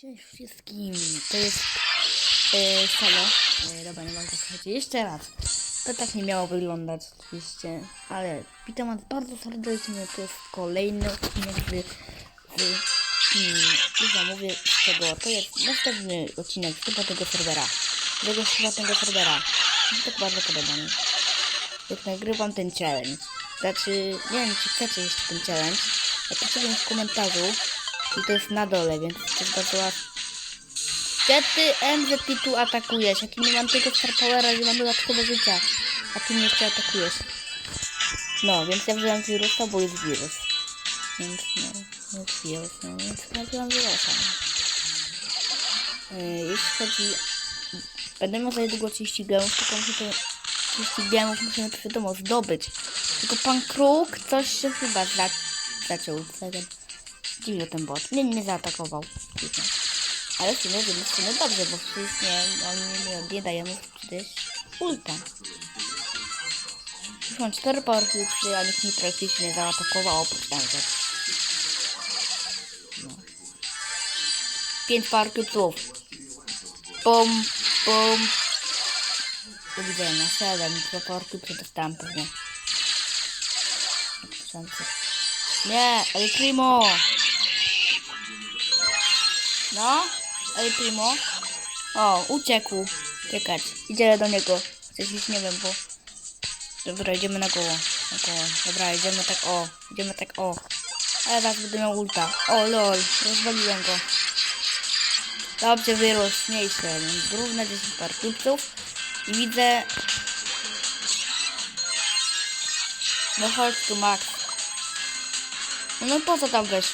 Cześć wszystkim, to jest e, solo. E, dobra, nie mogę słuchać. Jeszcze raz. To tak nie miało wyglądać oczywiście, ale witam was bardzo serdecznie. To jest kolejny odcinek z, z hmm, już wam mówię z czego. To jest następny odcinek chyba tego serwera. Tego prywatnego serwera. Mi się tak bardzo podoba. Nie? Jak nagrywam ten challenge. Znaczy, nie wiem czy chcecie jeszcze ten challenge. Napiszcie w komentarzu. I to jest na dole, więc to jest bardzo łatwe. Gdzie ty MZ ty tu atakujesz? Jak nie mam tego Star Powera, że mam dodatkowe życia. A ty mnie jeszcze atakujesz. No, więc ja wziąłem wirusa, bo jest wirus. Więc no, jest wirus, no więc wziąłem wirusa. Yy, jeśli chodzi... Będę miał za niedługo 30 gemów, tylko muszę to... 30 gemów musimy wiadomo zdobyć. Tylko pan Kruk coś się chyba za... zaciął. Dziwny ten bot. Nie, nie zaatakował. Dziwne. Ale w sumie, z jednej strony dobrze, bo przecież nie, on nie, nie daje mu przecież ulta. Już mam cztery power cubesy, a nikt mi praktycznie nie zaatakował oprócz MZ. No. Pięć power cubesów. Bum, bum. Do widzenia. Siedem. Dwa power cubesy dostałem pewnie. Nie, El Primo! No, El Primo. O, uciekł. Czekać. Idziemy do niego. Coś już nie wiem, bo... Dobra, idziemy na koło. Na koło. Dobra, idziemy tak o. Idziemy tak o. Ale teraz będę miał ulta. O, lol. Rozwaliłem go. Dobrze, wirus. Mniejsze. Równe 10 par klubców. I widzę... No chodź tu, Max. No, no po co tam wesz?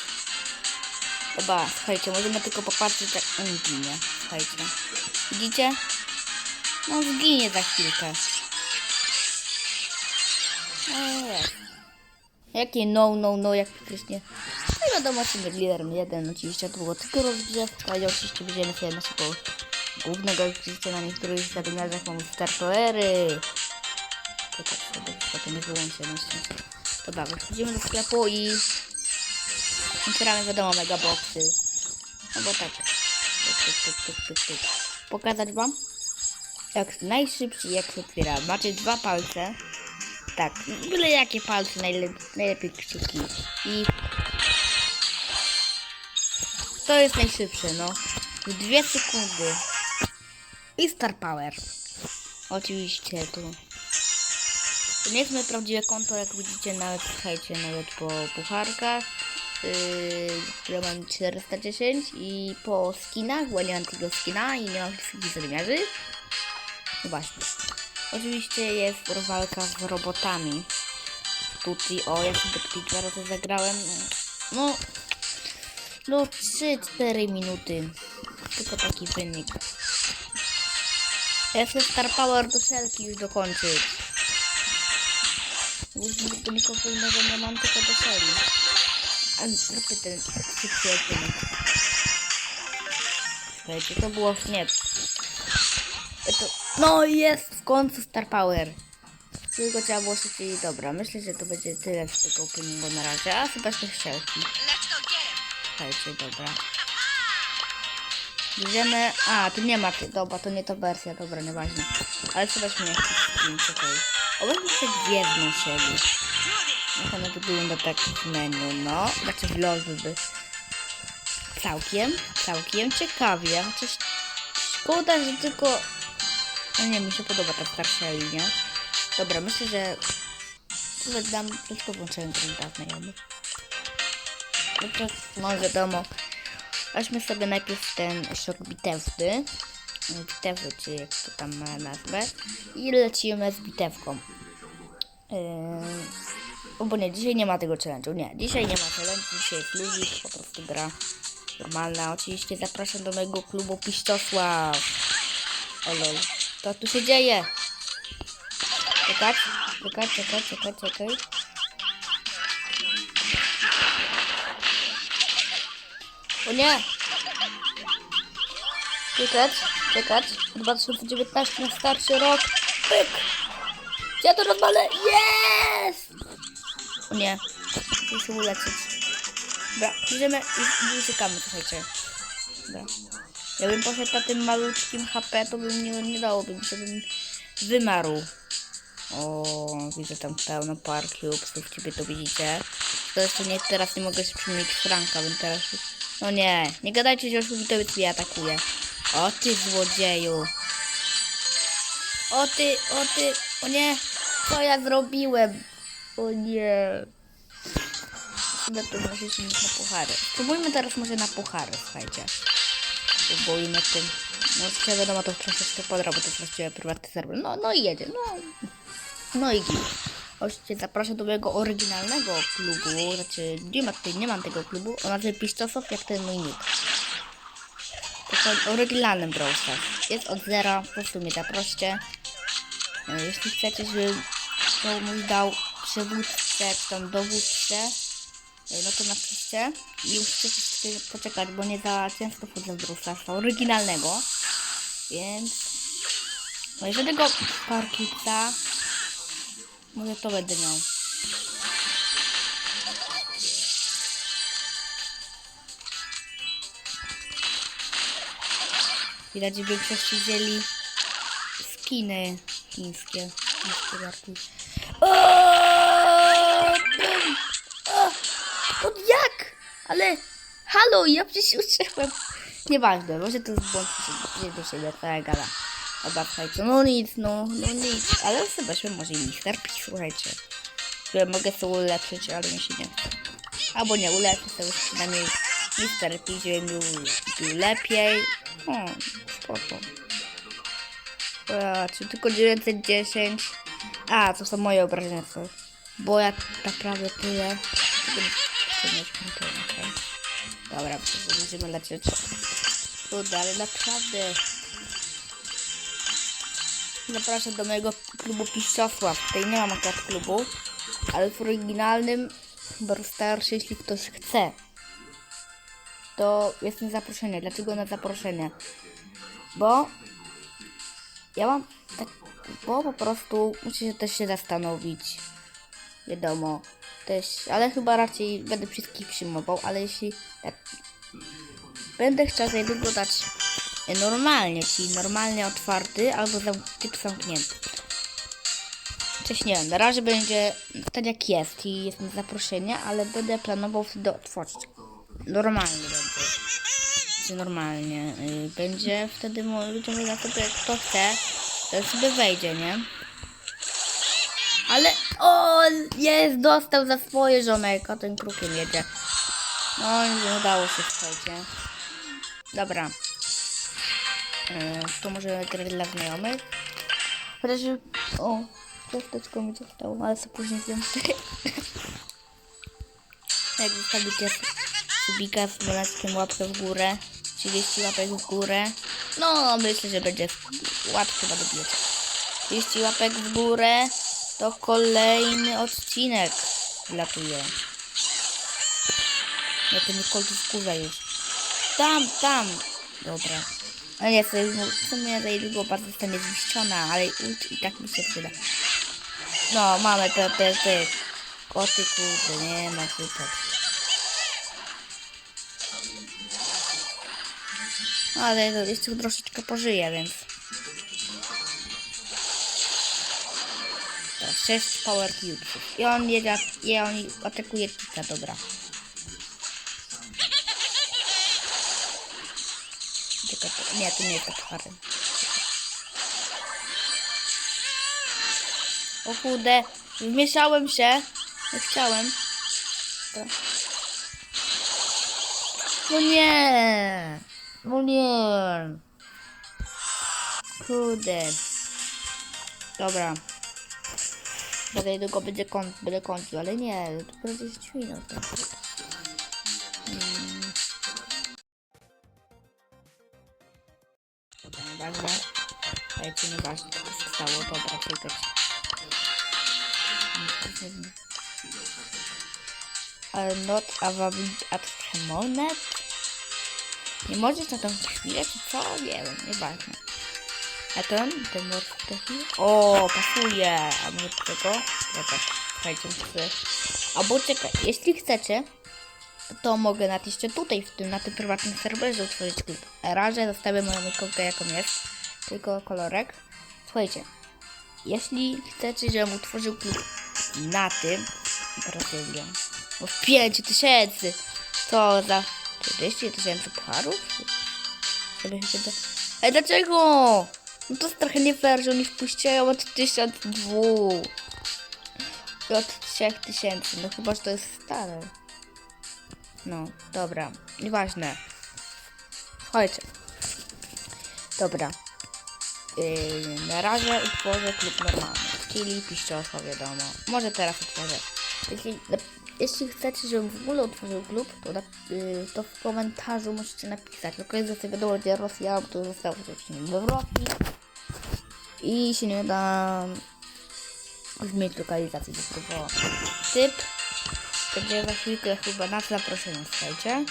Dobra, słuchajcie, możemy tylko popatrzeć jak on ginie. Słuchajcie. Widzicie? No zginie za chwilkę. Jest. Jakie no, no, no, jak praktycznie. No i wiadomo, że liderem jeden, oczywiście to było tylko rozgrzewka i oczywiście będziemy sobie naszego głównego, oczywiście na niektórych zadymiarzach mamy startoery. Czekaj, sobie potem nie wyłączę na szczęście. Dobra, wychodzimy do sklepu i otwieramy wiadomo megaboxy. No bo tak. Tyk, tyk, tyk, tyk, tyk. Pokazać wam? Jak najszybciej jak się otwiera. Macie dwa palce. Tak, byle jakie palce, najlep najlepiej kciuki. I to jest najszybsze, no. W dwie sekundy. I Star Power. Oczywiście tu. To nie jest moje prawdziwe konto, jak widzicie, nawet słuchajcie, nawet po pucharkach, które mam 410 i po skinach, bo nie mam tego skina i nie mam wszystkich zadymiarzy. No właśnie. Oczywiście jest walka z robotami. Tutaj, o, ja sobie dwa razy zagrałem. No, no 3-4 minuty. Tylko taki wynik. Ja chcę Star Power do szelki już dokończyć. Do nikogo innego nie mam, tylko do serii. A zróbmy ten szybszy odcinek. Słuchajcie, to było nie. To, no jest w końcu Star Power. Tylko trzeba było szybciej. Dobra, myślę, że to będzie tyle z tego openingu na razie. A chyba jeszcze szelki. Słuchajcie, dobra. Bierzemy... A, tu nie ma... Dobra, to nie ta wersja, dobra, nieważne. Ale trzeba się jakiś skin, czekaj. O, weźmy sobie gwiezdną siebie. Jak ona wygląda tak w menu, no. Znaczy lobby. Całkiem, całkiem ciekawie. Chociaż szkoda, że tylko... No nie, mi się podoba ta starsza linia. Dobra, myślę, że... Nawet dam... Tylko włączyłem ten znajomy. No to, no wiadomo. Weźmy sobie najpierw ten szok bitewny. Bitewny, czy jak to tam ma nazwę. I lecimy z bitewką. Yy, o, bo nie, dzisiaj nie ma tego challenge'u. Nie, dzisiaj nie ma challenge'u, dzisiaj jest luzik, po prostu gra normalna. Oczywiście zapraszam do mojego klubu Piszczosław. O lol. To tu się dzieje. Czekać, czekać, czekać, czekać, czekaj. O nie! Czekać, czekać. 2019 na starszy rok. Pyk! Ja to rozwalę! Jest! Nie. Musimy uleczyć. Dobra, bierzemy i uciekamy, słuchajcie. Dobra. Jakbym poszedł na tym malutkim HP, to bym nie, nie dałoby mi się, bym wymarł. O, widzę tam pełno par cubesów, ciebie to widzicie. To jeszcze nie, teraz nie mogę się przymienić Franka, bym teraz... No nie, nie gadajcie, że już Witowiec mnie atakuje. O ty złodzieju. O ty, o ty, o nie, co ja zrobiłem? O nie. Chyba to może się na puchary. Spróbujmy teraz może na puchary, słuchajcie. Spróbujmy tym. No jeszcze wiadomo, to troszeczkę podra, bo to jest właściwie prywatny serwer. No, no i jedzie, no. No i git. Oczywiście zapraszam do mojego oryginalnego klubu, znaczy nie ma tutaj, nie mam tego klubu, o nazwie Piszczosów, jak ten mój nick. Tylko oryginalnym Brawl Stars. Jest od zera, po prostu mnie zaproście. E, Jeśli chcecie, żebym komuś dał przywódcę, czy tam dowódcę, no to napiszcie. I musicie troszeczkę poczekać, bo nie za często wchodzę w Starsa oryginalnego. Więc... No jeżeli go parkica, może to będę miał. Widać, w większości wzięli skiny chińskie. Chińskie halo, ja przecież uczyłem. Nieważne, może to jest błąd nie do siebie, tak gada. Dobra, słuchajcie, no nic, no, no nic. Ale zobaczmy, może i Mister P, słuchajcie. Że mogę sobie ulepszyć, ale mi się nie chce. Albo nie ulepszę sobie przynajmniej Mister P, żebym był, był lepiej. O, spoko. A, czy tylko 910? A, to są moje obrażenia, co? Bo ja naprawdę tyle. Okay. Dobra, będziemy lecieć. Kurde, ale naprawdę. Zapraszam do mojego klubu Piszczosław. Tutaj nie mam akurat klubu, ale w oryginalnym Brawl jeśli ktoś chce, to jest na zaproszenie. Dlaczego na zaproszenie? Bo ja mam tak, bo po prostu muszę też się zastanowić. Wiadomo, też, ale chyba raczej będę wszystkich przyjmował, ale jeśli tak, będę chciał sobie dodać normalnie, czyli normalnie otwarty albo typ zamknięty. Cześć, nie wiem, na razie będzie tak jak jest i jest na zaproszenie, ale będę planował wtedy otworzyć. Normalnie będzie. Czy normalnie. y, będzie wtedy ludziom na sobie, kto chce, to sobie wejdzie, nie? Ale o, jest, dostał za swoje żonek, a ten krukiem jedzie. No, nie udało się, słuchajcie. Dobra. Yy, to może grać dla znajomych. Chociaż, o, ciasteczko mi zostało, ale co później zjem. Jak zostawicie subika z 12 łapkę w górę, 30 łapek w górę, no myślę, że będzie łatwo chyba dobijecie. 30 łapek w górę, to kolejny odcinek wlatuje. Ja to Nicole tu wkurza już. Tam, tam. Dobra. A nie, sobie, w sumie za niedługo bardzo zostanie zniszczona, ale ult i tak mi się przyda. No, mamy te, te, te koty, kurde, nie ma super. Ale to jeszcze troszeczkę pożyje, więc... To 6 power cubesów. I on jedzie, i on atakuje Tika, dobra. Nie, to nie jest puchary. O kurde, wmieszałem się. Nie chciałem. No nie. No nie. Kurde. Dobra. Będę niedługo będzie koń, będę kończył, ale nie, to będzie 10 minut. Tak. Ale to nieważne, co się stało. Dobra, czekać. Not at the moment. Nie możesz na tą chwilę, czy co? Nie wiem, nieważne. A ten? Ten morski taki? O, pasuje! A może tego? Dobra, słuchajcie, chcę. Albo czekaj, jeśli chcecie, to mogę nawet jeszcze tutaj, w tym, na tym prywatnym serwerze utworzyć klub. Razie zostawię moją ikonkę jaką jest, tylko kolorek. Słuchajcie, jeśli chcecie, żebym utworzył klub na tym, Brazylią, bo w 5 tysięcy, co za 40 tysięcy się da... Ej, dlaczego? No to jest trochę nie fair, że oni wpuściają od 1002 i od 3000, no chyba, że to jest stare. No, dobra, nieważne. Słuchajcie. Dobra. Yy, na razie utworzę klub normalny, czyli piszczołko wiadomo. Może teraz utworzę. Jeśli, jeśli chcecie, żebym w ogóle utworzył klub, to, na, yy, to w komentarzu musicie napisać. Tylko jest sobie wiadomo, gdzie Rosja, bo to zostało wcześniej we Rosji. I się nie da zmienić lokalizacji do Typ będzie za chwilkę chyba na zaproszenie, słuchajcie.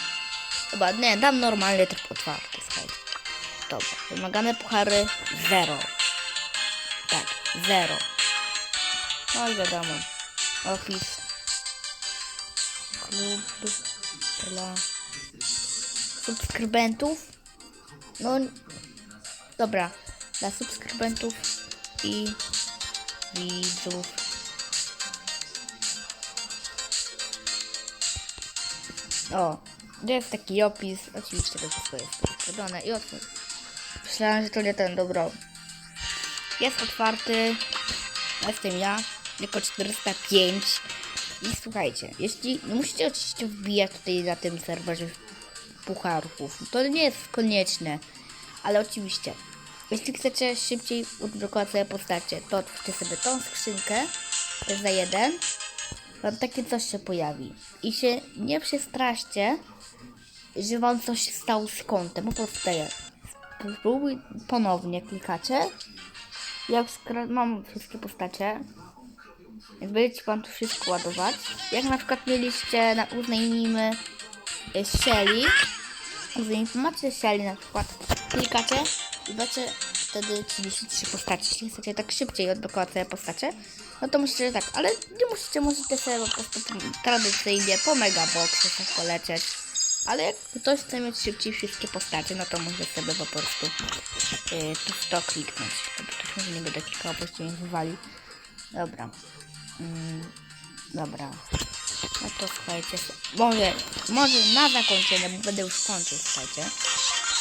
Chyba nie, dam normalny tryb otwarty, słuchajcie. Dobra, wymagane puchary 0. Tak, 0. No i wiadomo. Opis. Klub dla subskrybentów. No, dobra. Dla subskrybentów i widzów. O, to jest taki opis. Oczywiście to wszystko jest zrobione i otwórz. Myślałem, że to nie ten dobro. Jest otwarty. Jestem ja, jako 405. I słuchajcie, jeśli nie musicie oczywiście wbijać tutaj na tym serwerze pucharków, to nie jest konieczne. Ale oczywiście, jeśli chcecie szybciej odblokować sobie postacie, to otwórzcie sobie tą skrzynkę. To jest za jeden. Wam takie coś się pojawi. I się nie przestraście, że wam coś stało z kątem. Po prostu daję. Spróbuj ponownie klikacie. Jak mam wszystkie postacie. Będziecie wam tu wszystko ładować. Jak na przykład mieliście na uznajmijmy y, Shelly. Uznajmijmy, Shelly na przykład. Klikacie i macie wtedy 33 postacie. Jeśli chcecie tak szybciej odblokować sobie postacie, no to musicie tak, ale nie musicie, możecie sobie po prostu tradycyjnie po megaboxie sobie polecieć. Ale jak ktoś chce mieć szybciej wszystkie postacie, no to może sobie po prostu yy, tu w to kliknąć. Dobra, to może nie będę klikał, bo się mnie wywali. Dobra. Mm, dobra. No to słuchajcie, może, może na zakończenie, bo będę już kończył, słuchajcie.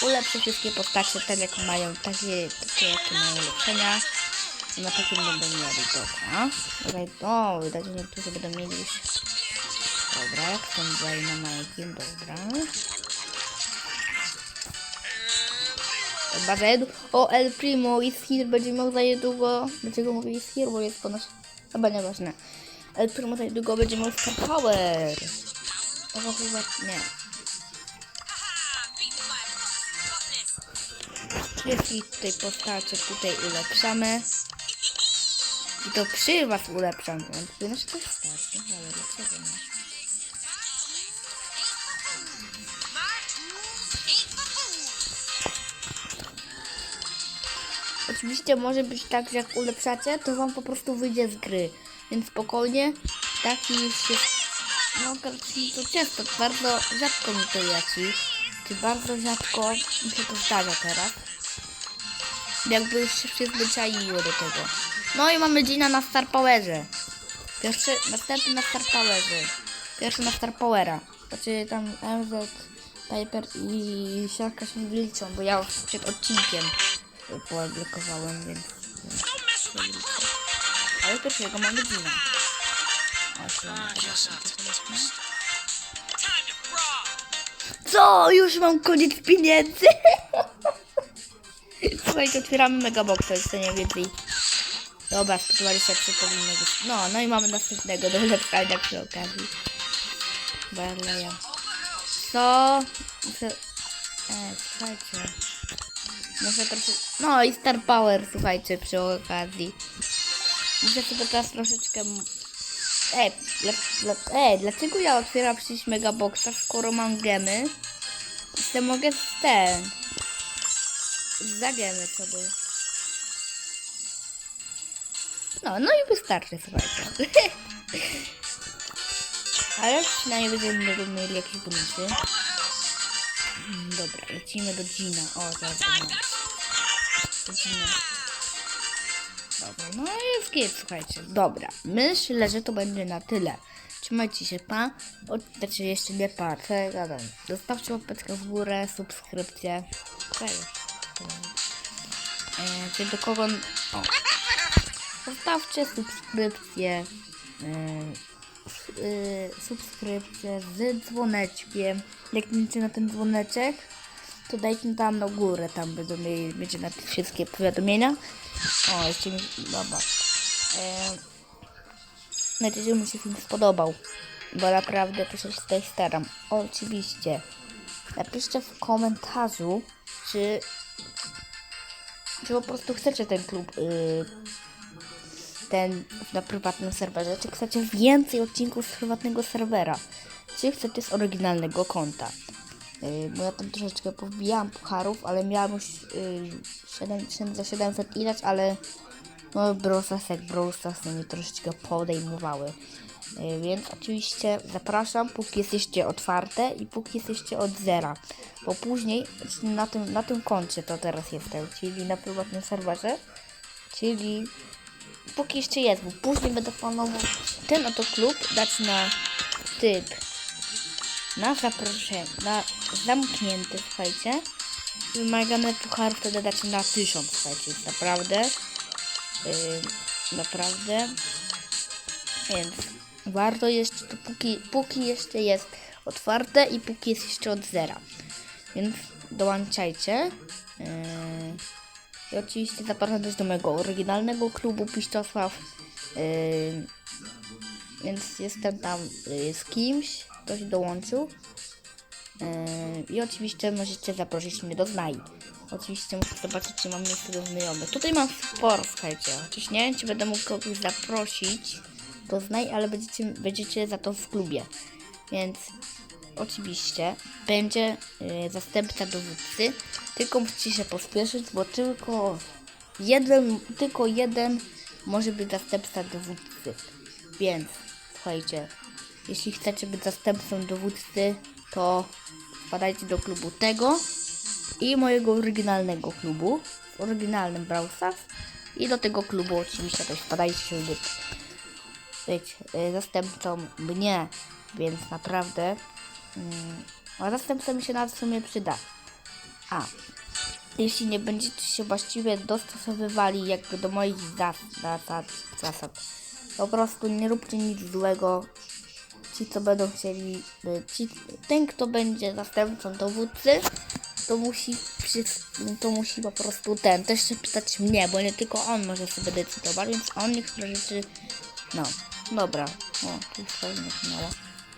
Ulepszę wszystkie postacie tak jak mają, takie, takie jakie mają ulepszenia. Na takim będą mieli, dobra. Tutaj, o, widać, że niektórzy będą mieli. Dobra, tutaj na majkiem, dobra. Chyba jedno... O, El Primo is here, będzie miał za niedługo... Dlaczego mówię is here, bo jest ponoć... Chyba nieważne. El Primo za niedługo będzie miał Star Power. Tego chyba... nie. Jeśli tutaj postacie tutaj ulepszamy. I to przy was ulepszam, się to stać. No ale dlaczego nie? Oczywiście może być tak, że jak ulepszacie, to wam po prostu wyjdzie z gry. Więc spokojnie, taki się... No, to często, bardzo rzadko mi to leci. Czy bardzo rzadko mi się to zdarza teraz. Jakby już się przyzwyczaiło do tego. No i mamy Gina na Star Powerze. Pierwszy, następny na Star Powerze. Pierwszy na Star Powera. Znaczy tam MZ, Piper i Siarka się nie liczą, bo ja już przed odcinkiem poblokowałem, więc... Ale pierwszego teraz, no. Co? Już mam koniec pieniędzy? Słuchajcie, otwieramy megaboxa, jeszcze nie więcej. Dobra, 123 powinno być. No, no i mamy następnego do ulepszania przy okazji. Berleja. Co? Muszę... E, słuchajcie. Muszę troszkę... No i Star Power, słuchajcie, przy okazji. Muszę sobie teraz troszeczkę... Ej, dla, dla, ej, dlaczego ja otwieram przecież megaboxa, skoro mam gemy? To mogę z ten... Zagemy sobie. No, no i wystarczy, słuchajcie. Ale przynajmniej będziemy mieli jakieś bonusy. Dobra, lecimy do Gina. O. Do Gina. Dobra, no i jest git, słuchajcie. Dobra, myślę, że to będzie na tyle. Trzymajcie się, pa. O, znaczy jeszcze nie pa, co ja gadam. Zostawcie łapeczkę w górę, subskrypcję. Co? E, czy do kogo... O. Zostawcie subskrypcję. Yy, yy, subskrypcję z dzwoneczkiem. Jak klikniecie na ten dzwoneczek, to dajcie tam na górę, tam będą mieli, będzie na wszystkie powiadomienia. O, jeszcze mi, dobra. Yy, mam nadzieję, że się film spodobał, bo naprawdę to się tutaj staram. Oczywiście, napiszcie w komentarzu, czy, czy po prostu chcecie ten klub yy, ten na prywatnym serwerze, czy chcecie więcej odcinków z prywatnego serwera, czy chcecie z oryginalnego konta. Yy, bo ja tam troszeczkę powbijałam pucharów, ale miałam już 7, 7 za 700 ilać, ale no Brawl Stars jak Brawl Stars mi troszeczkę podejmowały. Yy, więc oczywiście zapraszam, póki jesteście otwarte i póki jesteście od zera. Bo później na tym, na tym koncie to teraz jestem, czyli na prywatnym serwerze, czyli póki jeszcze jest, bo później będę planował ten oto klub dać na typ na zaproszenie, na zamknięty, słuchajcie. Wymagane pucharów wtedy dać na tysiąc, słuchajcie, naprawdę, yy, naprawdę, więc warto jeszcze, póki, póki jeszcze jest otwarte i póki jest jeszcze od zera, więc dołączajcie. Yy, i oczywiście zapraszam też do mojego oryginalnego klubu Piszczosław. Yy, więc jestem tam yy, z kimś, ktoś dołączył. Yy, I oczywiście możecie zaprosić mnie do znaj. Oczywiście muszę zobaczyć, czy mam miejsce do znajomych. Tutaj mam sporo, słuchajcie. Chociaż nie wiem, czy będę mógł kogoś zaprosić do znaj, ale będziecie, będziecie za to w klubie. Więc oczywiście będzie y, zastępca dowódcy, tylko musicie się pospieszyć, bo tylko jeden, tylko jeden może być zastępca dowódcy. Więc słuchajcie, jeśli chcecie być zastępcą dowódcy, to wpadajcie do klubu tego i mojego oryginalnego klubu, w oryginalnym Brawl Stars. I do tego klubu oczywiście też wpadajcie, żeby być, być zastępcą mnie, więc naprawdę Mm, A zastępca mi się nawet w sumie przyda. A, jeśli nie będziecie się właściwie dostosowywali jakby do moich zas- zasad, zasad, po prostu nie róbcie nic złego. Ci, co będą chcieli, y, ci, ten, kto będzie zastępcą dowódcy, to musi, to musi po prostu ten, też się pytać mnie, bo nie tylko on może sobie decydować, więc on niektóre rzeczy, no, dobra, o, tu już.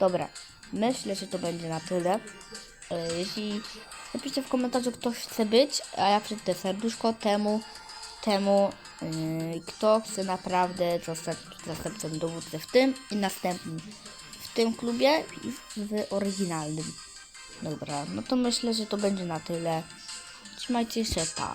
Dobra, myślę, że to będzie na tyle. E, Jeśli napiszcie w komentarzu, kto chce być, a ja przytnę serduszko temu, temu, yy, kto chce naprawdę zostać zastępcą dowódcy w tym i następnym w tym klubie i w oryginalnym. Dobra, no to myślę, że to będzie na tyle. Trzymajcie się, pa.